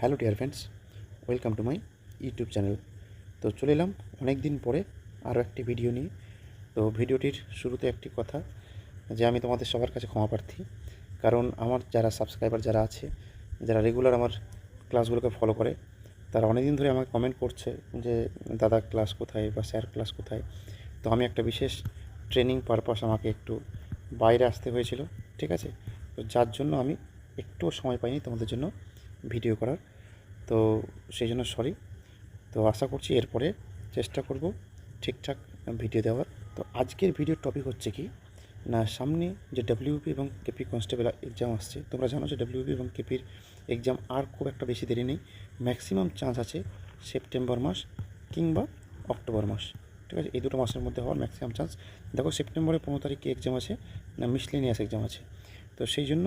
Hello dear friends, welcome to my YouTube channel. তো চলে এলাম অনেক দিন পরে আরও একটি ভিডিও নিয়ে। তো ভিডিওটির শুরুতে একটি কথা, যে আমি তোমাদের সবার কাছে ক্ষমা প্রার্থী। কারণ আমার যারা সাবস্ক্রাইবার যারা আছে, যারা রেগুলার আমার ক্লাসগুলোকে ফলো করে, তারা অনেক দিন ধরে আমাকে কমেন্ট করছে যে, দাদা ক্লাস কোথায় বা স্যার ক্লাস কোথায়? তো আমি একটা বিশেষ ট্রেনিং পারপাস আমাকে একটু বাইরে আসতে হয়েছিল, ঠিক আছে? তো যার জন্য আমি একটুও সময় পাইনি তোমাদের জন্য ভিডিও করার। তো সেই জন্য সরি তো আশা করছি এরপরে চেষ্টা করব ঠিকঠাক ভিডিও দেওয়ার। তো আজকের ভিডিওর টপিক হচ্ছে কি? না, সামনে যে ডাব্লিউপি এবং কেপি কনস্টেবল এক্সাম আসছে, তোমরা জানো যে ডাব্লিউপি এবং কেপির এক্সাম আর খুব একটা বেশি দেরি নেই। ম্যাক্সিমাম চান্স আছে সেপ্টেম্বর মাস কিংবা অক্টোবর মাস। ঠিক আছে? এই দুটো মাসের মধ্যে হওয়ার ম্যাক্সিমাম চান্স দেখো সেপ্টেম্বরের পনেরো তারিখে এক্সাম আছে, না মিসলেনিয়াস এক্সাম আছে। তো সেই জন্য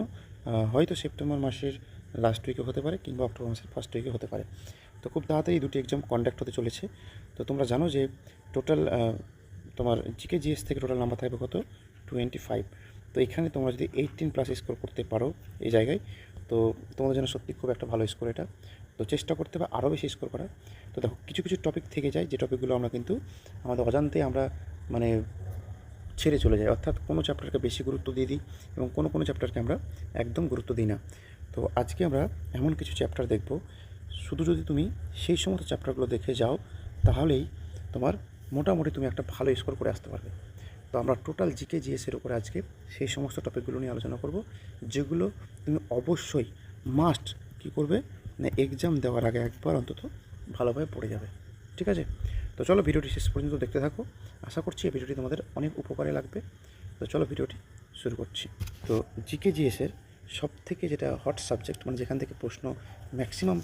হয়তো সেপ্টেম্বর মাসের লাস্ট উইকে হতে পারে কিংবা অক্টোবর মাসের ফার্স্ট উইকে হতে পারে। তো খুব তাড়াতাড়ি দুটি এক্সাম কন্ডাক্ট হতে চলেছে। তো তোমরা জানো যে টোটাল তোমার জিকে জিএস থেকে টোটাল নাম্বার থাকবে কত? টোয়েন্টি ফাইভ তো এখানে তোমরা যদি এইটিন প্লাস স্কোর করতে পারো এই জায়গায়, তো তোমাদের জন্য সত্যি খুব একটা ভালো স্কোর এটা। তো চেষ্টা করতে হবে আরও বেশি স্কোর করার। তো দেখো, কিছু কিছু টপিক থেকে যায়, যে টপিকগুলো আমরা কিন্তু আমাদের অজান্তে আমরা মানে ছেড়ে চলে যায় অর্থাৎ কোনো চ্যাপ্টারকে বেশি গুরুত্ব দিয়ে দিই এবং কোনো কোনো চ্যাপ্টারকে আমরা একদম গুরুত্ব দিই না। তো আজকে আমরা এমন কিছু চ্যাপ্টার দেখব। শুধু যদি তুমি সেই সমস্ত চ্যাপ্টারগুলো দেখে যাও, তাহলেই তোমার মোটামুটি তুমি একটা ভালো স্কোর করে আসতে পারবে। তো আমরা টোটাল জিকে জিএসের উপরে আজকে সেই সমস্ত টপিকগুলো নিয়ে আলোচনা করব, যেগুলো তুমি অবশ্যই মাস্ট কী করবে না এক্সাম দেওয়ার আগে একবার অন্তত ভালোভাবে পড়ে যাবে। ঠিক আছে? তো চলো ভিডিওটি শেষ পর্যন্ত দেখতে থাকো। আশা করছি এই ভিডিওটি তোমাদের অনেক উপকারে লাগবে। তো চলো ভিডিওটি শুরু করছি। তো জিকে জিএসের সব থেকে যেটা হট সাবজেক্ট মানে যেখান থেকে প্রশ্ন ম্যাক্সিমাম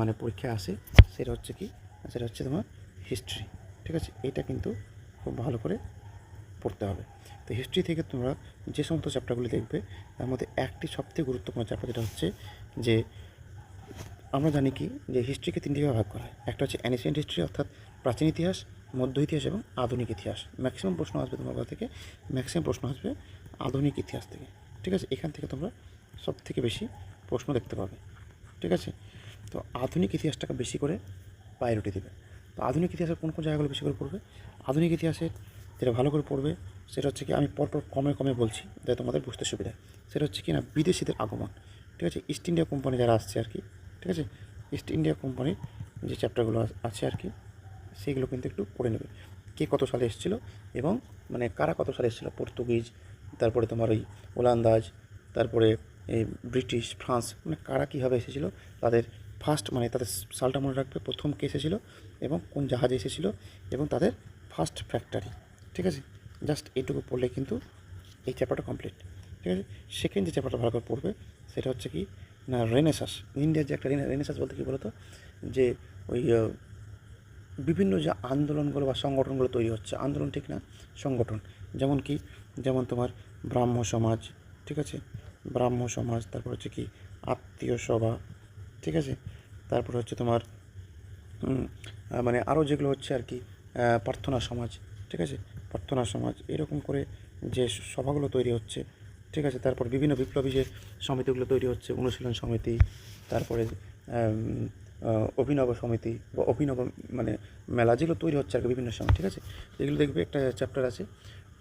মানে পরীক্ষা আসে, সেটা হচ্ছে কি, সেটা হচ্ছে তোমার হিস্ট্রি ঠিক আছে? এটা কিন্তু খুব ভালো করে পড়তে হবে। তো হিস্ট্রি থেকে তোমরা যে সমস্ত চ্যাপ্টারগুলি দেখবে, তার মধ্যে একটি সবথেকে গুরুত্বপূর্ণ চ্যাপ্টার যেটা হচ্ছে যে, আমরা জানি কি, যে হিস্ট্রিকে তিনটি ভাগে করা হয়। একটা হচ্ছে অ্যানিসিয়েন্ট হিস্ট্রি অর্থাৎ প্রাচীন ইতিহাস, মধ্য ইতিহাস এবং আধুনিক ইতিহাস। ম্যাক্সিমাম প্রশ্ন আসবে তোমার থেকে ম্যাক্সিমাম প্রশ্ন আসবে আধুনিক ইতিহাস থেকে, ঠিক আছে? এখান থেকে তোমরা সব থেকে বেশি প্রশ্ন দেখতে পাবে, ঠিক আছে? তো আধুনিক ইতিহাসটাকে বেশি করে প্রায়োরিটি দেবে। তো আধুনিক ইতিহাসের কোন কোন জায়গাগুলো বেশি করে পড়বে? আধুনিক ইতিহাসের যেটা ভালো করে পড়বে, সেটা হচ্ছে কি আমি পরপর কমে কমে বলছি, যাতে তোমাদের বুঝতে সুবিধা। সেটা হচ্ছে কি না, বিদেশিদের আগমন, ঠিক আছে? ইস্ট ইন্ডিয়া কোম্পানি যারা আসছে আর কি, ঠিক আছে? ইস্ট ইন্ডিয়া কোম্পানির যে চ্যাপ্টারগুলো আছে আর কি সেইগুলো কিন্তু একটু পড়ে নেবে। কে কত সালে এসেছিল এবং মানে কারা কত সালে এসেছিল? পর্তুগিজ, তারপরে তোমার ওই ওলান্দাজ, তারপরে ব্রিটিশ ফ্রান্স মানে কারা কীভাবে এসেছিল, তাদের ফার্স্ট মানে তাদের সালটা মনে রাখবে, প্রথম কে এসেছিল এবং কোন জাহাজে এসেছিল এবং তাদের ফার্স্ট ফ্যাক্টরি ঠিক আছে? জাস্ট এইটুকু পড়লে কিন্তু এই চ্যাপ্টারটা কমপ্লিট ঠিক আছে? সেকেন্ড যে চ্যাপ্টারটা ভালো করে পড়বে, সেটা হচ্ছে কি, না রেনেসাস ইন্ডিয়ার যে একটা রেনেসাস বলতে কী বলতো? যে ওই বিভিন্ন যে আন্দোলনগুলো বা সংগঠনগুলো তৈরি হচ্ছে, আন্দোলন ঠিক না, সংগঠন। যেমন কি, যেমন তোমার ব্রাহ্ম সমাজ, ঠিক আছে? ব্রাহ্ম সমাজ, তারপর হচ্ছে কি আত্মীয় সভা, ঠিক আছে? তারপর হচ্ছে তোমার মানে আরও যেগুলো হচ্ছে আর কি প্রার্থনা সমাজ, ঠিক আছে? প্রার্থনা সমাজ, এরকম করে যে সভাগুলো তৈরি হচ্ছে, ঠিক আছে? তারপর বিভিন্ন বিপ্লবী যে সমিতিগুলো তৈরি হচ্ছে, অনুশীলন সমিতি, তারপরে অভিনব সমিতি বা অভিনব মানে মেলা যেগুলো তৈরি হচ্ছে আর কি বিভিন্ন সময়, ঠিক আছে? এগুলো দেখবে একটা চ্যাপ্টার আছে।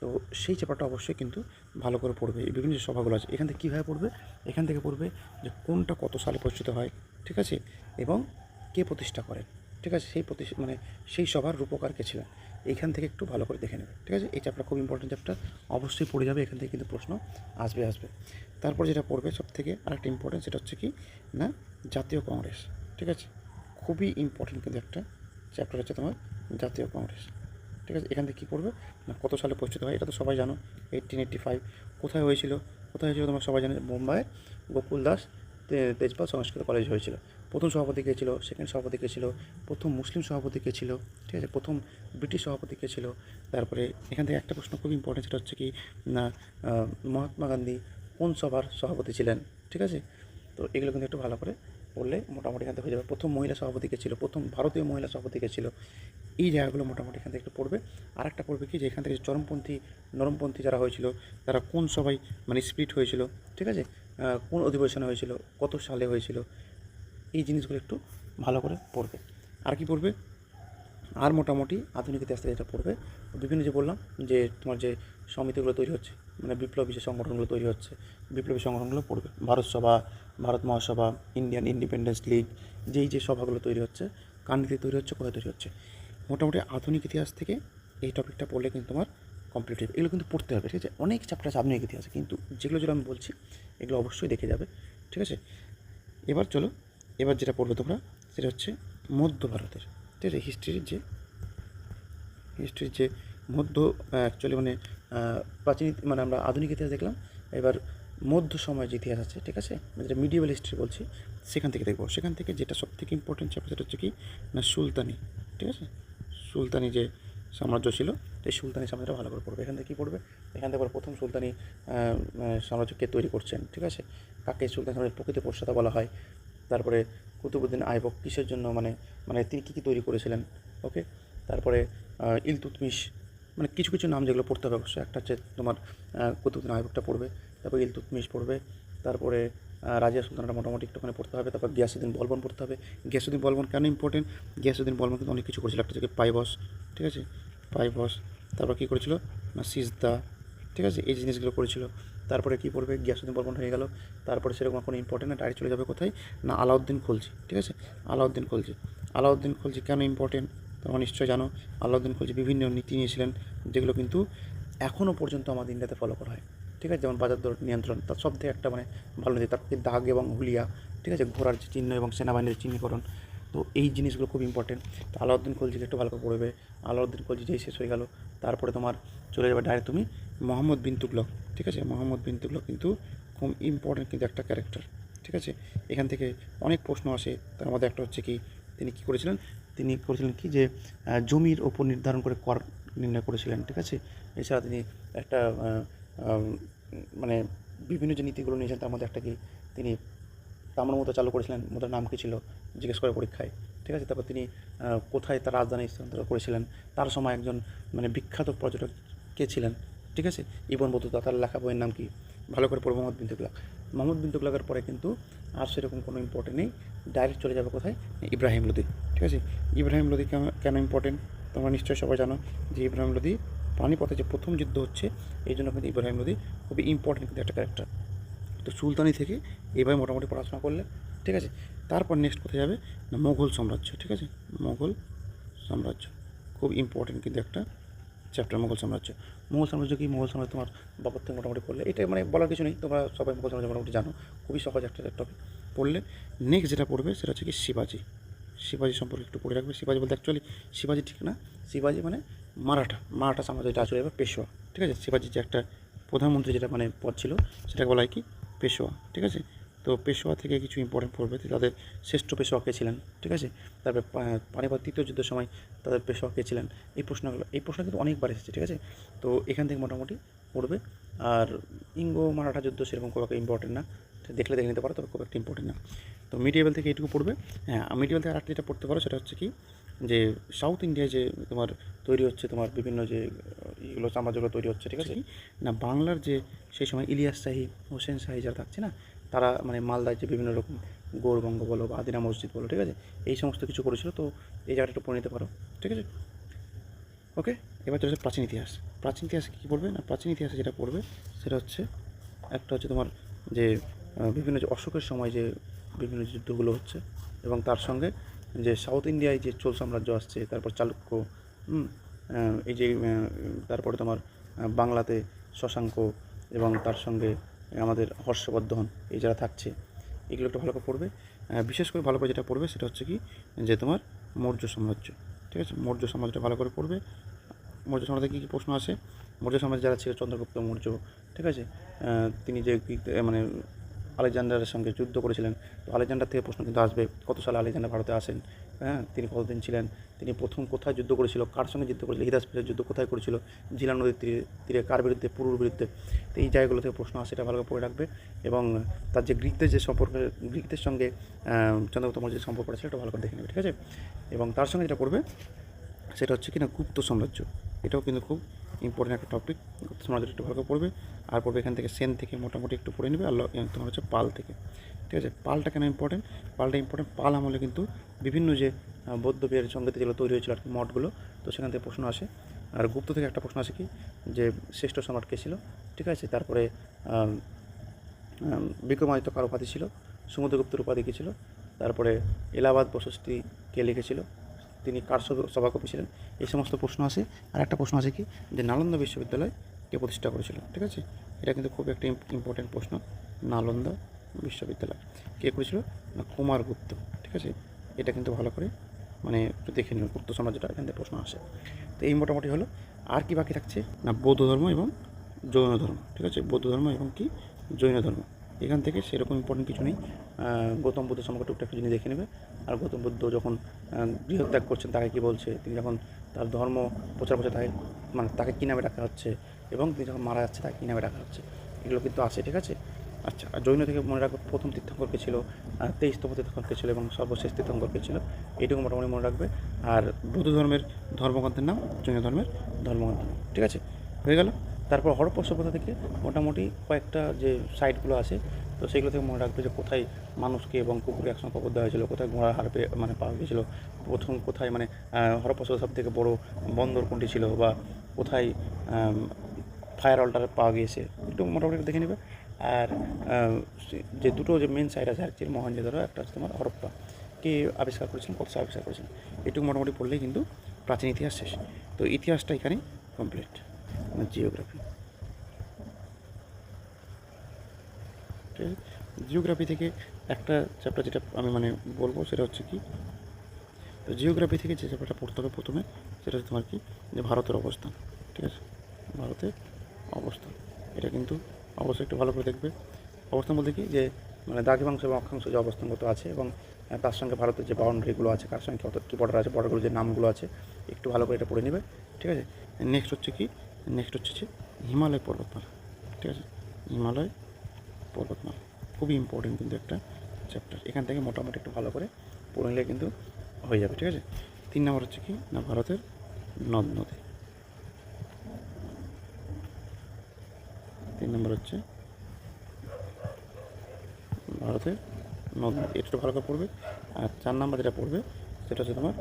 তো সেই চ্যাপ্টারটা অবশ্যই কিন্তু ভালো করে পড়বে। এই বিভিন্ন যে সভাগুলো আছে, এখান থেকে কীভাবে পড়বে? এখান থেকে পড়বে যে কোনটা কত সালে প্রস্তুত হয়, ঠিক আছে? এবং কে প্রতিষ্ঠা করেন, ঠিক আছে? সেই প্রতি মানে সেই সভার রূপকার কে ছিলেন? এইখান থেকে একটু ভালো করে দেখে নেবে, ঠিক আছে? এই চ্যাপ্টার খুব ইম্পর্টেন্ট চ্যাপ্টার অবশ্যই পড়ে যাবে, এখান থেকে কিন্তু প্রশ্ন আসবে আসবে। তারপর যেটা পড়বে সব থেকে আরেকটা ইম্পর্টেন্ট সেটা হচ্ছে কি, না, জাতীয় কংগ্রেস, ঠিক আছে? খুবই ইম্পর্টেন্ট কিন্তু একটা চ্যাপ্টার হচ্ছে তোমার জাতীয় কংগ্রেস। ঠিক আছে, এখান থেকে কী পড়বে না, কত সালে প্রস্তুত হয়, এটা তো সবাই জানো। এইটিন এইট্টি ফাইভ কোথায় হয়েছিল? কোথায় হয়েছিল তোমরা সবাই জানো? মুম্বাইয়ের গোকুল দাস তেজপাল সংস্কৃত কলেজ হয়েছিল। প্রথম সভাপতি কে ছিল? সেকেন্ড সভাপতি কে ছিল? প্রথম মুসলিম সভাপতি কে ছিল? ঠিক আছে, প্রথম ব্রিটিশ সভাপতি কে ছিল? তারপরে এখান থেকে একটা প্রশ্ন খুব ইম্পর্টেন্ট সেটা হচ্ছে কি, না মহাত্মা গান্ধী কোন সভার সভাপতি ছিলেন? ঠিক আছে? তো এগুলো কিন্তু একটু ভালো করে পড়লে মোটামুটি এখান থেকে হয়ে যাবে। প্রথম মহিলা সভাপতি কে ছিল? প্রথম ভারতীয় মহিলা সভাপতি কে ছিল? এই জায়গাগুলো মোটামুটি এখান থেকে একটু পড়বে। আর একটা পড়বে কি যে এখান থেকে চরমপন্থী, নরমপন্থী যারা হয়েছিল, তারা কোন সবাই মানে স্প্লিট হয়েছিল, ঠিক আছে? কোন অধিবেশনে হয়েছিল, কত সালে হয়েছিল, এই জিনিসগুলো একটু ভালো করে পড়বে। আর কি পড়বে? আর মোটামুটি আধুনিক ইতিহাস থেকে যেটা পড়বে, বিভিন্ন যে বললাম যে তোমার যে সমিতিগুলো তৈরি হচ্ছে মানে বিপ্লবী যে সংগঠনগুলো তৈরি হচ্ছে, বিপ্লবী সংগঠনগুলো পড়বে। ভারত সভা, ভারত মহাসভা, ইন্ডিয়ান ইন্ডিপেন্ডেন্স লিগ, যেই যে সভাগুলো তৈরি হচ্ছে, কার নীতি তৈরি হচ্ছে, কোথায় তৈরি হচ্ছে? মোটামুটি আধুনিক ইতিহাস থেকে এই টপিকটা পড়লে কিন্তু তোমার কমপ্লিট হবে এগুলো কিন্তু পড়তে হবে, ঠিক আছে? অনেক চ্যাপ্টার আছে আধুনিক ইতিহাসে কিন্তু যেগুলো যেগুলো আমি বলছি, এগুলো অবশ্যই দেখে যাবে, ঠিক আছে? এবার চলো, এবার যেটা পড়বে তোমরা, সেটা হচ্ছে মধ্য ভারতের, ঠিক আছে? হিস্ট্রির যে হিস্ট্রির যে মধ্য অ্যাকচুয়ালি মানে প্রাচীন মানে আমরা আধুনিক ইতিহাস দেখলাম, এবার মধ্য সময়ের যে ইতিহাস আছে, ঠিক আছে? মানে যেটা মিডিয়াল হিস্ট্রি বলছি, সেখান থেকে দেখব। সেখান থেকে যেটা সব থেকে ইম্পর্টেন্ট চ্যাপ্টার সেটা হচ্ছে কি? না সুলতানি, ঠিক আছে? সুলতানি যে সাম্রাজ্য ছিল এই সুলতানি সাম্রাজ্যটা ভালো করে পড়বে। এখান থেকে কী পড়বে? এখান থেকে প্রথম সুলতানি আহ, আহ, সাম্রাজ্য কে তৈরি করছেন ঠিক আছে? কাকে সুলতান সাম্রাজ্যের প্রকৃত প্রসাদা বলা হয়? তারপরে কুতুবুদ্দিন আইবক কিসের জন্য মানে মানে তিনি কী কী তৈরি করেছিলেন? ওকে? তারপরে ইলতুতমিশ মানে কিছু কিছু নাম যেগুলো পড়তে হবে অবশ্যই। একটা হচ্ছে তোমার কুতুবুদ্দিন আইবকটা পড়বে তারপর ইলতুতমিশ পড়বে তারপরে রাজিয়া সুলতানটা মোটামুটি একটুখানি পড়তে হবে, তারপর গিয়াসুদ্দিন বলবন পড়তে হবে। গিয়াসুদ্দিন বলবন কেন ইম্পর্টেন্ট গিয়াসুদ্দিন বলবন কিন্তু অনেক কিছু করেছিল, একটা হচ্ছে পাইবস ঠিক আছে? পাইবস তারপর কী করেছিল? না, সিজদা, ঠিক আছে? এই জিনিসগুলো করেছিল। তারপরে কী পড়বে? গিয়াসুদ্দিন বলবন হয়ে গেল। তারপরে সেরকম কোনো ইম্পর্টেন্ট না ডাইরেক্ট চলে যাবে কোথায়? না, আলাউদ্দিন খলজি, ঠিক আছে? আলাউদ্দিন খলজি। আলাউদ্দিন খলজি কেন ইম্পর্টেন্ট তোমরা নিশ্চয়ই জানো, আলাউদ্দিন খলজি বিভিন্ন নীতি নিয়েছিলেন, যেগুলো কিন্তু এখনও পর্যন্ত আমাদের ইন্ডিয়াতে ফলো করা হয়। ঠিক আছে? যেমন বাজার দর নিয়ন্ত্রণ তার সব থেকে একটা মানে ভালো নীতি তারপর দাগ এবং হুলিয়া, ঠিক আছে? ঘোড়ার যে চিহ্ন এবং সেনাবাহিনীর চিহ্নীকরণ। তো এই জিনিসগুলো খুব ইম্পর্টেন্ট তো আলাউদ্দিন খলজিকে একটু ভালো করে পড়বে। আলাউদ্দিন খলজি যেই শেষ হয়ে গেল, তারপরে তোমার চলে যাবে ডাইরেক্ট তুমি মোহাম্মদ বিন তুগলক ঠিক আছে? মোহাম্মদ বিন তুগলক কিন্তু খুব ইম্পর্টেন্ট কিন্তু একটা ক্যারেক্টার ঠিক আছে? এখান থেকে অনেক প্রশ্ন আসে। তার মধ্যে একটা হচ্ছে কি, তিনি কী করেছিলেন? তিনি করেছিলেন কি যে জমির ওপর নির্ধারণ করে কর নির্ণয় করেছিলেন, ঠিক আছে? এছাড়া তিনি একটা মানে বিভিন্ন যে নীতিগুলো নিয়েছেন, তার মধ্যে একটা কি তিনি তামার মতো চালু করেছিলেন। মুদ্রার নাম কী ছিল? জিজ্ঞেস করে পরীক্ষায়। ঠিক আছে? তারপর তিনি কোথায় তার রাজধানী স্থানান্তর করেছিলেন? তার সময় একজন মানে বিখ্যাত পর্যটক কে ছিলেন? ঠিক আছে? Ibn Battuta. তার লেখা বইয়ের নাম কি? ভালো করে পড়ব, মোহাম্মদ বিন মোহাম্মদ বিন তুগলাকের পরে কিন্তু আর সেরকম কোনো ইম্পর্টেন্ট নেই। ডাইরেক্ট চলে যাবে কোথায়? ইব্রাহিম লোদি। ঠিক আছে? ইব্রাহিম লোদি কেন কেন ইম্পর্টেন্ট তোমরা নিশ্চয়ই সবাই জানো যে ইব্রাহিম লোদি পানিপথে যে প্রথম যুদ্ধ হচ্ছে, এই জন্য কিন্তু ইব্রাহিম লোদি খুবই ইম্পর্টেন্ট কিন্তু একটা ক্যারেক্টার তো সুলতানি থেকে এভাবে মোটামুটি পড়াশোনা করলে ঠিক আছে? তারপর নেক্সট কোথায় যাবে? না মোগল সাম্রাজ্য, ঠিক আছে? মোগল সাম্রাজ্য, খুব ইম্পর্টেন্ট কিন্তু একটা চ্যাপ্টার মোগল সাম্রাজ্য। মোগল সাম্রাজ্য কি? মোগল সাম্রাজ্য তোমার বাবার থেকে মোটামুটি পড়লে, এটা মানে বলার কিছু নেই, তোমরা সবাই মোগল সাম্রাজ্য মোটামুটি জানো, খুবই সহজ একটা টপিক পড়লে। নেক্সট যেটা পড়বে, সেটা হচ্ছে কি শিবাজি। শিবাজি সম্পর্কে একটু পড়ে রাখবে। শিবাজি বলতে অ্যাকচুয়ালি শিবাজি ঠিক না? শিবাজি মানে মারাঠা মারাঠা সাম্রাজ্য যেটা আসলে এবার পেশোয়া, ঠিক আছে? শিবাজি যে একটা প্রধানমন্ত্রী যেটা মানে পদ ছিল, সেটাকে বলা হয় কি? পেশোয়া, ঠিক আছে? তো পেশোয়া থেকে কিছু ইম্পর্টেন্ট পড়বে তাদের শ্রেষ্ঠ পেশোয়া কে ছিলেন, ঠিক আছে? তারপরে পানিপথ তৃতীয় যুদ্ধের সময় তাদের পেশোয়া কে ছিলেন? এই প্রশ্নগুলো, এই প্রশ্ন কিন্তু অনেকবার এসেছে, ঠিক আছে? তো এখান থেকে মোটামুটি পড়বে। আর ইঙ্গো মারাঠা যুদ্ধ সেরকম খুব একটা ইম্পর্টেন্ট না। দেখলে দেখে নিতে পারো, তবে খুব একটা ইম্পর্টেন্ট না। তো মিডিয়েবল থেকে এইটুকু পড়বে। হ্যাঁ মিডিয়েবল থেকে আরেকটা যেটা পড়তে পারো, সেটা হচ্ছে কি? যে সাউথ ইন্ডিয়ায় যে তোমার তৈরি হচ্ছে তোমার বিভিন্ন যে এগুলো সাম্রাজ্যগুলো তৈরি হচ্ছে ঠিক আছে? না বাংলার যে সেই সময় ইলিয়াস শাহী হোসেন শাহী যারা থাকছে না তারা মানে মালদায় যে বিভিন্ন রকম গৌরবঙ্গ বলো বা আদিনা মসজিদ বলো ঠিক আছে? এই সমস্ত কিছু করেছিল তো এই জায়গাটা একটু পড়ে নিতে পারো ঠিক আছে? ওকে? এবার চলেছে প্রাচীন ইতিহাস। প্রাচীন ইতিহাসে কী পড়বে না প্রাচীন ইতিহাসে যেটা পড়বে সেটা হচ্ছে একটা হচ্ছে তোমার যে বিভিন্ন যে অশোকের সময় যে বিভিন্ন যুদ্ধগুলো হচ্ছে এবং তার সঙ্গে যে সাউথ ইন্ডিয়ায় যে চোল সাম্রাজ্য আসছে, তারপর চালুক্য এই যে তারপরে তোমার বাংলাতে শশাঙ্ক এবং তার সঙ্গে আমাদের হর্ষবর্ধন, এই যারা থাকছে, এগুলো একটু ভালো করে পড়বে। বিশেষ করে ভালো করে যেটা পড়বে সেটা হচ্ছে কি, যে তোমার মৌর্য সাম্রাজ্য, ঠিক আছে? মৌর্য সাম্রাজ্যটা ভালো করে পড়বে। মৌর্য সাম্রাজ্যে কী কী প্রশ্ন আছে মৌর্য সমাজ যারা ছিল, চন্দ্রগুপ্ত, মৌর্য, ঠিক আছে? তিনি যে মানে আলেকজান্ডারের সঙ্গে যুদ্ধ করেছিলেন। তো আলেকজান্ডার থেকে প্রশ্ন কিন্তু আসবে, কত সালে আলেকজান্ডার ভারতে আসেন? হ্যাঁ তিনি কতদিন ছিলেন? তিনি প্রথম কোথায় যুদ্ধ করেছিল? কার সঙ্গে যুদ্ধ করেছিল? হিদাসপুরের যুদ্ধ কোথায় করেছিল? জিলা নদীর তীরে তীরে কার বিরুদ্ধে? পুরুর বিরুদ্ধে। তো এই জায়গাগুলো থেকে প্রশ্ন আসে, এটা ভালো করে পড়ে রাখবে। এবং তার যে গ্রিকদের যে সম্পর্ক, গ্রিকদের সঙ্গে চন্দ্রগুপ্ত মৌর্যের সম্পর্ক আছে সেটা ভালো করে দেখে নেবে, ঠিক আছে? এবং তার সঙ্গে যেটা পড়বে সেটা হচ্ছে কিনা গুপ্ত সাম্রাজ্য। এটাও কিন্তু খুব ইম্পর্টেন্ট একটা টপিক তোমরা একটু ভালো করে পড়বে, আর পড়বে এখান থেকে সেন থেকে মোটামুটি একটু পড়ে নেবে, আর তোমার হচ্ছে পাল থেকে। ঠিক আছে? পালটা কেন ইম্পর্টেন্ট পালটা ইম্পর্টেন্ট পাল আমলে কিন্তু বিভিন্ন যে বৌদ্ধ সঙ্গীতে যেগুলো তৈরি হয়েছিল আর কি মঠগুলো, তো সেখান থেকে প্রশ্ন আসে। আর গুপ্ত থেকে একটা প্রশ্ন আসে কি? যে শ্রেষ্ঠ সম্রাট কে ছিল? ঠিক আছে? তারপরে বিক্রমাদিত্য কার উপাধি ছিল সমুদ্রগুপ্তের উপাধি কী ছিল? তারপরে এলাহাবাদ প্রশস্তি কে লিখেছিল? তিনি কার সভা- সভাকবি ছিলেন? এই সমস্ত প্রশ্ন আসে আর একটা প্রশ্ন আছে কি? যে নালন্দা বিশ্ববিদ্যালয় কে প্রতিষ্ঠা করেছিল? ঠিক আছে? এটা কিন্তু খুব একটা ইম্পর্টেন্ট প্রশ্ন। নালন্দা বিশ্ববিদ্যালয় কে করেছিল? না কুমারগুপ্ত ঠিক আছে? এটা কিন্তু ভালো করে মানে একটু দেখে নিন গুপ্ত সাম্রাজ্যটা এখান থেকে প্রশ্ন আসে। তো এই মোটামুটি হলো, আর কি বাকি থাকছে? না, বৌদ্ধ ধর্ম এবং জৈন ধর্ম। ঠিক আছে? বৌদ্ধ ধর্ম এবং কি? জৈন ধর্ম। এখান থেকে সেরকম ইম্পর্টেন্ট কিছু নেই। গৌতম বুদ্ধ সম্পর্কে টুকটাক জিনিস দেখে নেবে আর গৌতম বুদ্ধ যখন গৃহত্যাগ করছেন, তাকে কী বলছে? তিনি যখন তার ধর্ম প্রচার করছে, তাকে মানে তাকে কী নামে ডাকা হচ্ছে? এবং তিনি যখন মারা যাচ্ছে, তাকে কী নামে ডাকা হচ্ছে? এগুলো কিন্তু আছে, ঠিক আছে? আচ্ছা আর জৈন থেকে মনে রাখবে প্রথম তীর্থঙ্করকে ছিল তেইশতম তীর্থঙ্করকে ছিল এবং সর্বশেষ তীর্থঙ্করকে ছিল। এইটুকু মোটামুটি মনে রাখবে। আর বৌদ্ধ ধর্মের ধর্মগ্রন্থের নাম জৈন ধর্মের ধর্মগ্রন্থের নাম ঠিক আছে? হয়ে গেল? তারপর সভ্যতা থেকে মোটামুটি কয়েকটা যে সাইটগুলো আছে, তো সেগুলো থেকে মনে রাখবে যে কোথায় মানুষকে এবং কুকুরকে একসঙ্গে কবর দেওয়া হয়েছিল, কোথায় ঘোড়ার হাড় পেয়ে মানে পাওয়া গিয়েছিল, প্রথম কোথায় মানে সভ্যতা সব থেকে বড়ো বন্দর কোনটি ছিল বা কোথায় ফায়ার অল্টার পাওয়া গিয়েছে, একটু মোটামুটি দেখে নেবে। আর যে দুটো যে মেন সাইট আছে একটি মহেঞ্জোদারো একটা হচ্ছে তোমার হরপ্পা, কে আবিষ্কার করেছিলেন কত আবিষ্কার করেছিলেন এটুকু মোটামুটি পড়লেই কিন্তু প্রাচীন ইতিহাস শেষ। তো ইতিহাসটা এখানেই কমপ্লিট জিওগ্রাফি ঠিক আছে জিওগ্রাফি থেকে একটা চ্যাপ্টার যেটা আমি মানে বলব সেটা হচ্ছে কি, তো জিওগ্রাফি থেকে যে চ্যাপ্টারটা পড়তে হবে প্রথমে, সেটা হচ্ছে তোমার কি, যে ভারতের অবস্থান। ঠিক আছে? ভারতের অবস্থান। এটা কিন্তু অবশ্যই একটু ভালো করে দেখবে। অবস্থান বলতে কি, যে মানে দ্রাঘিমাংশ এবং অক্ষাংশ যে অবস্থানগত আছে এবং তার সঙ্গে ভারতের যে বাউন্ডারিগুলো আছে কার সঙ্গে কত, কী বর্ডার আছে বর্ডারগুলো যে নামগুলো আছে, একটু ভালো করে এটা পড়ে নেবে। ঠিক আছে? নেক্সট হচ্ছে কি নেক্সট হচ্ছে যে হিমালয় পর্বতমালা। ঠিক আছে? হিমালয় পর্বতমালা। খুবই ইম্পর্টেন্ট কিন্তু একটা চ্যাপ্টার এখান থেকে মোটামুটি একটু ভালো করে পড়ে নিলে কিন্তু হয়ে যাবে, ঠিক আছে? তিন নম্বর হচ্ছে কি? না, ভারতের নদ নদী। তিন নম্বর হচ্ছে ভারতের নদ নদী। এটা ভালো করে পড়বে। আর চার নম্বর যেটা পড়বে, সেটা হচ্ছে তোমার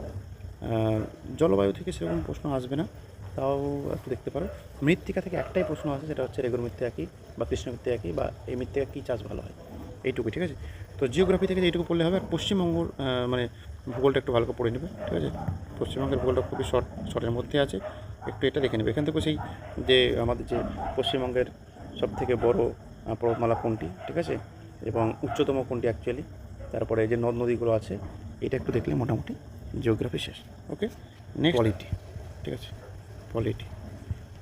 জলবায়ু থেকে সেরকম প্রশ্ন আসবে না। তাও একটু দেখতে পারো। মৃত্তিকা থেকে একটাই প্রশ্ন আছে সেটা হচ্ছে রেগুর মৃত্তিকা কী বা কৃষ্ণ মৃত্তিকা কী বা এই মৃত্তিকা কী চাষ ভালো হয়? এইটুকুই ঠিক আছে? তো জিওগ্রাফি থেকে এইটুকু পড়লে হবে আর পশ্চিমবঙ্গর মানে ভূগোলটা একটু ভালো করে পড়ে নেবে ঠিক আছে? পশ্চিমবঙ্গের ভূগোলটা খুবই শর্ট শর্টের মধ্যে আছে। একটু এটা দেখে নেবে। এখান থেকে সেই যে আমাদের যে পশ্চিমবঙ্গের সব থেকে বড় পর্বতমালা কোনটি ঠিক আছে? এবং উচ্চতম কোনটি অ্যাকচুয়ালি তারপরে যে নদ নদীগুলো আছে এটা একটু দেখলে মোটামুটি জিওগ্রাফি শেষ ওকে নেক্সট কোয়ালিটি ঠিক আছে। পলিটি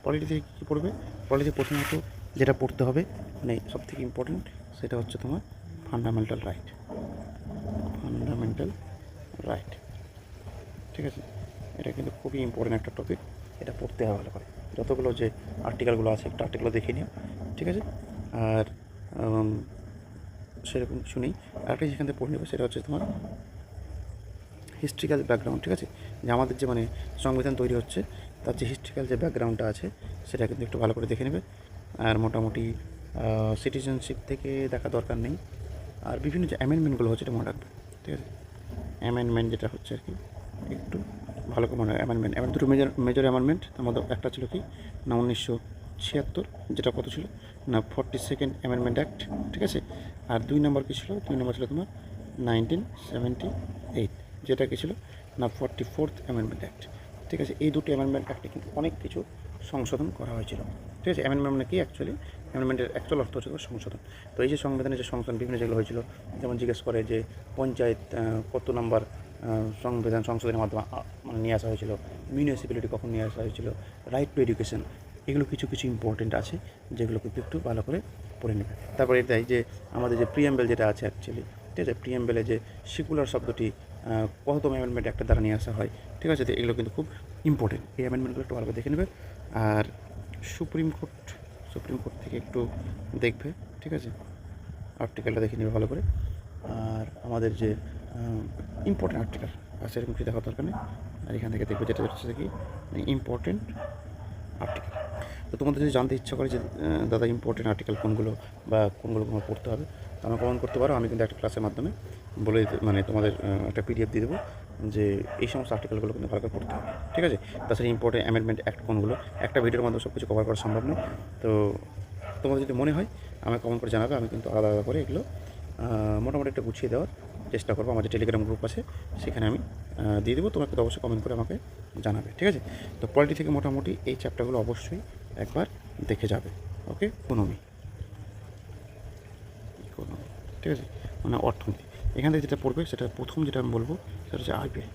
পলিটি থেকে কী পড়বে? পলিটি প্রথমত যেটা পড়তে হবে মানে সব থেকে ইম্পর্টেন্ট সেটা হচ্ছে তোমার ফান্ডামেন্টাল রাইট ফান্ডামেন্টাল রাইট ঠিক আছে? এটা কিন্তু খুবই ইম্পর্টেন্ট একটা টপিক এটা পড়তে হবে ভালো করে। যতগুলো যে আর্টিকেলগুলো আছে, একটা আর্টিকেল দেখে নিও। ঠিক আছে? আর সেরকম কিছু নেই। আরেকটা যেখান থেকে পড়ে নেবে, সেটা হচ্ছে তোমার হিস্ট্রিক্যাল ব্যাকগ্রাউন্ড ঠিক আছে? যে আমাদের যে মানে সংবিধান তৈরি হচ্ছে তার যে হিস্ট্রিক্যাল যে ব্যাকগ্রাউন্ডটা আছে, সেটা কিন্তু একটু ভালো করে দেখে নেবে। আর মোটামুটি সিটিজেনশিপ থেকে দেখা দরকার নেই। আর বিভিন্ন যে অ্যামেন্ডমেন্টগুলো হচ্ছে, এটা মনে রাখবে, ঠিক আছে? অ্যামেন্ডমেন্ট যেটা হচ্ছে আর কি, একটু ভালো করে মনে হয় অ্যামেন্ডমেন্ট এবার দুটো মেজর মেজর অ্যামেন্ডমেন্ট মধ্যে একটা ছিল কি, না উনিশশো ছিয়াত্তর, যেটা কত ছিল? না ফর্টি সেকেন্ড অ্যামেন্ডমেন্ট অ্যাক্ট ঠিক আছে? আর দুই নম্বর কী ছিল? দুই নম্বর ছিল তোমার নাইনটিন সেভেন্টি এইট যেটা কী ছিল? না ফর্টি ফোর্থ অ্যামেন্ডমেন্ট অ্যাক্ট ঠিক আছে, এই দুটো অ্যামেন্ডমেন্ট অ্যাক্টে কিন্তু অনেক কিছু সংশোধন করা হয়েছিল। ঠিক আছে অ্যামেন্ডমেন্ট মানে কি অ্যাকচুয়ালি অ্যামেন্ডমেন্টের অ্যাকচুয়াল অর্থ হচ্ছে সংশোধন। তো এই যে সংবিধানের যে সংশোধন বিভিন্ন যেগুলো হয়েছিল, যেমন জিজ্ঞেস করে যে পঞ্চায়েত কত নম্বর সংবিধান সংশোধনের মাধ্যমে মানে নিয়ে আসা হয়েছিল মিউনিসিপ্যালিটি কখন নিয়ে আসা হয়েছিল রাইট টু এডুকেশন এগুলো কিছু কিছু ইম্পর্টেন্ট আছে, যেগুলো কিন্তু একটু ভালো করে পড়ে নেবে। তারপরে এটাই যে আমাদের যে প্রিয়াম্বেল যেটা আছে অ্যাকচুয়ালি ঠিক আছে প্রিয়াম্বেলে যে সিকুলার শব্দটি কততম অ্যামেন্ডমেন্ট একটা দ্বারা নিয়ে আসা হয়। ঠিক আছে? তো এগুলো কিন্তু খুব ইম্পর্টেন্ট এই অ্যামেন্ডমেন্টগুলো একটু ভালো দেখে নেবে। আর সুপ্রিম কোর্ট সুপ্রিম কোর্ট থেকে একটু দেখবে। ঠিক আছে? আর্টিকেলটা দেখে নেবে ভালো করে। আর আমাদের যে ইম্পর্টেন্ট আর্টিকেল আর সেরকম কিছু দেখার দরকার নেই। আর এখান থেকে দেখবে যেটা হচ্ছে কি ইম্পর্টেন্ট আর্টিকেল তো তোমাদের যদি জানতে ইচ্ছা করে যে দাদা ইম্পর্টেন্ট আর্টিকেল কোনগুলো বা কোনগুলো তোমার পড়তে হবে আমাকে কমেন্ট করতে পারো, আমি কিন্তু একটা ক্লাসের মাধ্যমে বলে দিতে মানে তোমাদের একটা পিডিএফ দিয়ে দেবো যে এই সমস্ত আর্টিকেলগুলো কিন্তু ভালো করে পড়তে হবে, ঠিক আছে? তাছাড়া ইম্পর্টেন্ট অ্যামেন্ডমেন্ট অ্যাক্ট কোনগুলো? একটা ভিডিওর মাধ্যমে সব কিছু কভার করা সম্ভব নয়। তো তোমাদের যদি মনে হয়, আমাকে কমেন্ট করে জানাবে, আমি কিন্তু আলাদা আলাদা করে এগুলো মোটামুটি একটা গুছিয়ে দেওয়ার চেষ্টা করব। আমাদের টেলিগ্রাম গ্রুপ আছে, সেখানে আমি দিয়ে দেবো। তোমাকে অবশ্যই কমেন্ট করে আমাকে জানাবে, ঠিক আছে? তো পলিটি থেকে মোটামুটি এই চ্যাপ্টারগুলো অবশ্যই একবার দেখে যাবে ওকে ইকোনমি ঠিক আছে? মানে অর্থনীতি। এখান থেকে যেটা পড়বে, সেটা প্রথম যেটা আমি বলব, সেটা হচ্ছে আরবিআই।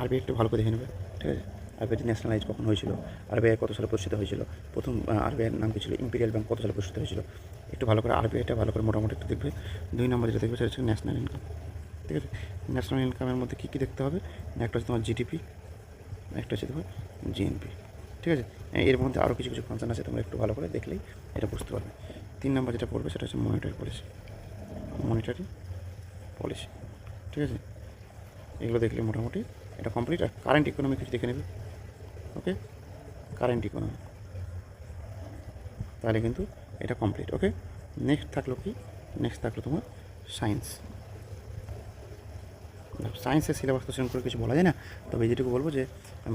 আরবিআই একটু ভালো করে দেখে নেবে, ঠিক আছে? আরবিআই ন্যাশনালাইজ কখন হয়েছিল, আরবিআই কত সালে প্রতিষ্ঠিত হয়েছিল, প্রথম আরবিআইয়ের নাম কি ছিল? ইম্পিরিয়াল ব্যাংক কত সালে প্রতিষ্ঠিত হয়েছিল? একটু ভালো করে আরবিআইটা ভালো করে মোটামুটি একটু দেখবে। দুই নম্বর যেটা দেখবে, সেটা হচ্ছে ন্যাশনাল ইনকাম ঠিক আছে? ন্যাশনাল ইনকামের মধ্যে কী কী দেখতে হবে? একটা হচ্ছে তোমার জিডিপি একটা হচ্ছে তোমার জিএনপি ঠিক আছে? এর মধ্যে আরও কিছু কিছু ফাংশন আছে, তোমরা একটু ভালো করে দেখলেই এটা বুঝতে পারবে। তিন নম্বর যেটা পড়বে, সেটা হচ্ছে মনিটারি পলিসি মনিটারি পলিসি ঠিক আছে? এগুলো দেখলে মোটামুটি এটা কমপ্লিট আর কারেন্ট ইকোনমি কিছু দেখে নেবে ওকে কারেন্ট ইকোনমি তাহলে কিন্তু এটা কমপ্লিট ওকে নেক্সট থাকল কি? নেক্সট থাকল তোমার সায়েন্স সায়েন্সের সিলেবাস তো সেরকম করে কিছু বলা যায় না, তবে যেটুকু বলব যে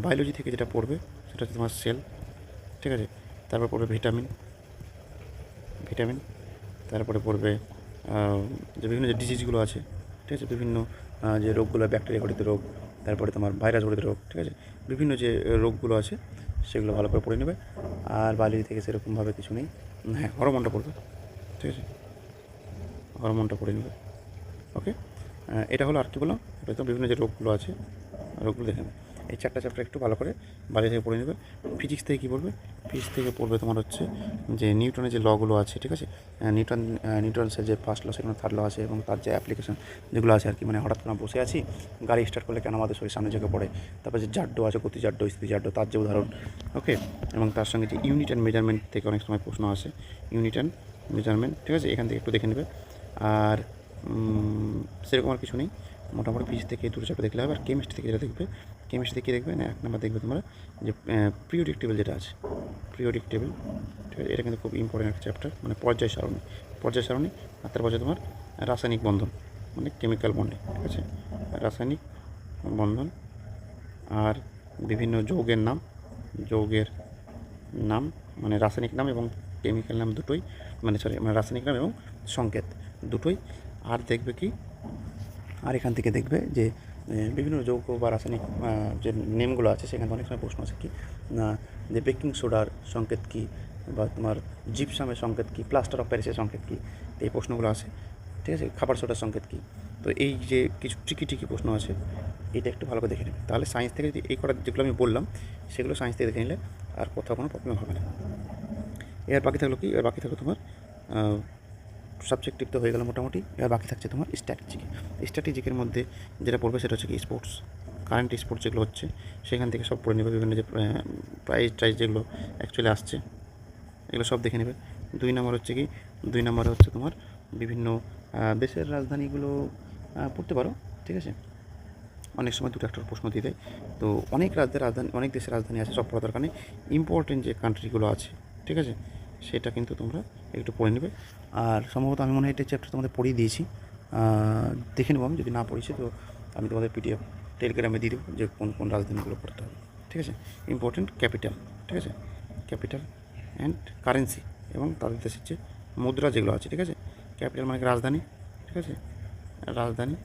বায়োলজি থেকে যেটা পড়বে, সেটা হচ্ছে তোমার সেল ঠিক আছে? তারপর পড়বে ভিটামিন ভিটামিন তারপরে পড়বে যে বিভিন্ন যে ডিজিজগুলো আছে, ঠিক আছে? বিভিন্ন যে রোগগুলো ব্যাকটেরিয়া ঘটিত রোগ, তারপরে তোমার ভাইরাস ঘটিত রোগ, ঠিক আছে? বিভিন্ন যে রোগগুলো আছে, সেগুলো ভালো করে পড়ে নেবে। আর বায়োলজি থেকে সেরকমভাবে কিছু নেই। হ্যাঁ হরমোনটা পড়বে, ঠিক আছে? হরমোনটা পড়ে নেবে ওকে এটা হলো আর কি বললাম? এবার তো বিভিন্ন যে রোগগুলো আছে, রোগগুলো দেখে নেবে। এই চারটা চ্যাপ্টার একটু ভালো করে বাড়ি থেকে পড়ে নেবে। ফিজিক্স থেকে কী পড়বে? ফিজিক্স থেকে পড়বে তোমার হচ্ছে যে নিউটনের যে লগুলো আছে, ঠিক আছে? নিউটন নিউটনসের যে ফার্স্ট ল সেখানে থার্ড ল আছে এবং তার যে অ্যাপ্লিকেশন যেগুলো আছে আর কি মানে হঠাৎ করে বসে আছি, গাড়ি স্টার্ট করলে কেন আমাদের শরীর সামনে জায়গা পড়ে? তারপর যে জাড্ডো আছে গতি জাড্ডো স্থিতি জাড্ডো তার যে উদাহরণ ওকে এবং তার সঙ্গে যে ইউনিট অ্যান্ড মেজারমেন্ট থেকে অনেক সময় প্রশ্ন আসে। ইউনিট অ্যান্ড মেজারমেন্ট ঠিক আছে? এখান থেকে একটু দেখে নেবে। আর সেরকম আর কিছু নেই। মোটামুটি ফিজিক্স থেকে দুটো চ্যাপ্টার দেখলে হবে। আর কেমিস্ট্রি থেকে যেটা দেখবে কেমিস্ট্রি থেকে দেখবে? না, এক নম্বর দেখবে তোমরা যে পিরিয়ডিক টেবিল যেটা আছে পিরিয়ডিক টেবিল ঠিক আছে? এটা কিন্তু খুব ইম্পর্টেন্ট একটা চ্যাপ্টার মানে পর্যায় সারণী। পর্যায় সারণী, আর তারপর তোমার রাসায়নিক বন্ধন মানে কেমিক্যাল বন্ডিং ঠিক আছে? রাসায়নিক বন্ধন, আর বিভিন্ন যৌগের নাম যৌগের নাম মানে রাসায়নিক নাম এবং কেমিক্যাল নাম দুটোই মানে সরি মানে রাসায়নিক নাম এবং সংকেত দুটোই। আর দেখবে কি? আর এখান থেকে দেখবে যে বিভিন্ন যৌগ বা রাসায়নিক যে নেমগুলো আছে, সেখানে অনেক সময় প্রশ্ন আছে কি যে বেকিং সোডার সংকেত কী বা তোমার জিপসামের সংকেত কী, প্লাস্টার অফ প্যারিসের সংকেত কী, এই প্রশ্নগুলো আছে, ঠিক আছে? খাবার সোডার সংকেত কী? তো এই যে কিছু ট্রিকি ট্রিকি প্রশ্ন আছে, এটা একটু ভালো করে দেখে নেবে। তাহলে সায়েন্স থেকে যদি এই কটা যেগুলো আমি বললাম, সেগুলো সায়েন্স থেকে দেখে নিলে আর কোথাও কোনো প্রবলেম হবে না। এর বাকি থাকল কি? এর বাকি থাকল তোমার সাবজেক্টিভ তো হয়ে গেল মোটামুটি। এবার বাকি থাকছে তোমার স্ট্র্যাটেজিক স্ট্র্যাটেজিকের মধ্যে যেটা পড়বে সেটা হচ্ছে কি স্পোর্টস কারেন্ট স্পোর্টস যেগুলো হচ্ছে, সেখান থেকে সব পড়ে নেবে। বিভিন্ন যে প্রাইজ ট্রাইজ যেগুলো অ্যাকচুয়ালি আসছে, এগুলো সব দেখে নেবে। দুই নম্বর হচ্ছে কি, দুই নম্বরে হচ্ছে তোমার বিভিন্ন দেশের রাজধানীগুলো পড়তে পারো, ঠিক আছে? অনেক সময় দুটো একটা প্রশ্ন দিয়ে দেয়। তো অনেক রাজ্যের রাজধানী, অনেক দেশের রাজধানী আছে, সব পড়া দরকার নেই। ইম্পর্টেন্ট যে কান্ট্রিগুলো আছে, ঠিক আছে? সেটা কিন্তু তোমরা একটু পড়ে নেবে। আর সম্ভবত আমি মনে হয় এটা চ্যাপ্টার তোমাদের পড়িয়ে দিয়েছি। দেখে নেব আমি, যদি না পড়েছি তো আমি তোমাদের পিডিএফ টেলিগ্রামে দিয়ে দেবো যে কোন কোন রাজধানীগুলো পড়তে হবে। ঠিক আছে? ইম্পর্টেন্ট ক্যাপিটাল ঠিক আছে? ক্যাপিটাল অ্যান্ড কারেন্সি এবং তাদের দেশের যে মুদ্রা যেগুলো আছে, ঠিক আছে? ক্যাপিটাল মানে রাজধানী? ঠিক আছে? রাজধানী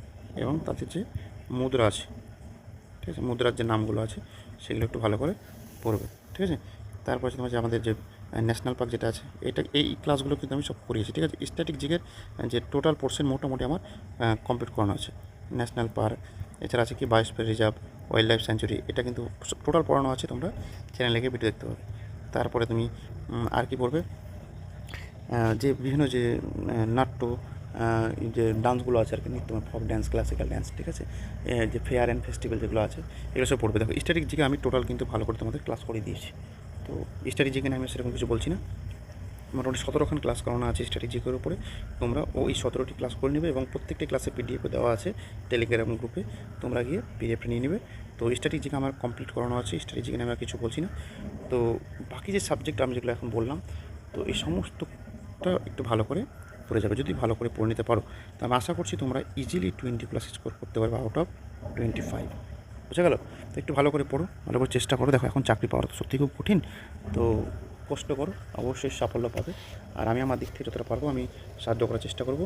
এবং তাদের যে মুদ্রা আছে, ঠিক আছে? মুদ্রার যে নামগুলো আছে, সেগুলো একটু ভালো করে পড়বে, ঠিক আছে? তারপর তোমার যে আমাদের যে ন্যাশনাল পার্ক যেটা আছে, এটা এই ক্লাসগুলো কিন্তু আমি সব করিয়েছি, ঠিক আছে? স্ট্যাটিক জিগের যে টোটাল পোর্শন মোটামুটি আমার কমপ্লিট করানো আছে। ন্যাশনাল পার্ক এছাড়া আছে কি biosphere reserve wildlife sanctuary এটা কিন্তু টোটাল পড়ানো আছে, তোমরা চ্যানেলে গিয়ে ভিডিও দেখতে পাবে। তারপরে তুমি আর কি পড়বে? যে বিভিন্ন যে নাট্য যে ডান্সগুলো আছে আর কি, নৃত্য ফক ড্যান্স ক্লাসিক্যাল ড্যান্স ঠিক আছে? যে ফেয়ার অ্যান্ড ফেস্টিভ্যাল যেগুলো আছে, এগুলো সব পড়বে। দেখো স্ট্যাটিক জিকে আমি টোটাল কিন্তু ভালো করে তোমাদের ক্লাস করে দিয়েছি। তো স্ট্যাটিক জিকে আমি সেরকম কিছু বলছি না। মোটামুটি সতেরোখান ক্লাস করানো আছে স্ট্র্যাটেজিকের উপরে। তোমরা ওই সতেরোটি ক্লাস করে নেবে এবং প্রত্যেকটি ক্লাসে পিডিএফ দেওয়া আছে টেলিগ্রাম গ্রুপে তোমরা গিয়ে পিডিএফটা নিয়ে নেবে। তো স্ট্র্যাটেজিক আমার কমপ্লিট করানো আছে স্ট্র্যাটেজিক নিয়ে আমি আর কিছু বলছি না। তো বাকি যে সাবজেক্ট আমি যেগুলো এখন বললাম, তো এই সমস্তটা একটু ভালো করে পড়ে যাবে। যদি ভালো করে পড়ে নিতে পারো, তো আমি আশা করছি তোমরা ইজিলি টোয়েন্টি প্লাস স্কোর করতে পারবে আউট অফ টোয়েন্টি ফাইভ বুঝা গেল? তো একটু ভালো করে পড়ো, ভালো করে চেষ্টা করো। দেখো, এখন চাকরি পাওয়া তো সত্যি খুব কঠিন। তো কষ্ট করো, অবশ্যই সাফল্য পাবে। আর আমি আমার দিক থেকে যতটা পারব, আমি সাহায্য করার চেষ্টা করব।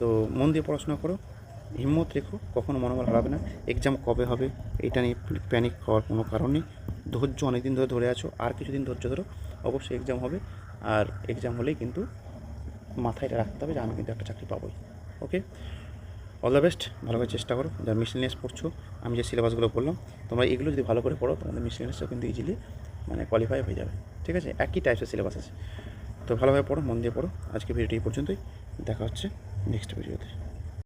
তো মন দিয়ে পড়াশোনা করো, হিম্মত রেখো, কখনো মনোবল হারাবে না। এক্সাম কবে হবে, এটা নিয়ে প্যানিক হওয়ার কোনো কারণ নেই। ধৈর্য অনেক দিন ধরে ধরে আছো, আর কিছুদিন ধৈর্য ধরো, অবশ্যই এক্সাম হবে। আর এক্সাম হলেই কিন্তু মাথায় এটা রাখতে হবে যে আমি কিন্তু একটা চাকরি পাবোই ওকে অল দ্য বেস্ট ভালো করে চেষ্টা করো। যারা মিসলিনিয়াস পড়ছো, আমি যে সিলেবাসগুলো পড়লাম, তোমরা এগুলো যদি ভালো করে পড়ো, তোমাদের মিসলিনিয়াসও কিন্তু ইজিলি মানে কোয়ালিফাই হয়ে যাবে। ঠিক আছে? একই টাইপসের সিলেবাস আছে। তো ভালোভাবে পড়ো, মন দিয়ে পড়ো। আজকে ভিডিওটি পর্যন্তই। দেখা হচ্ছে নেক্সট ভিডিওতে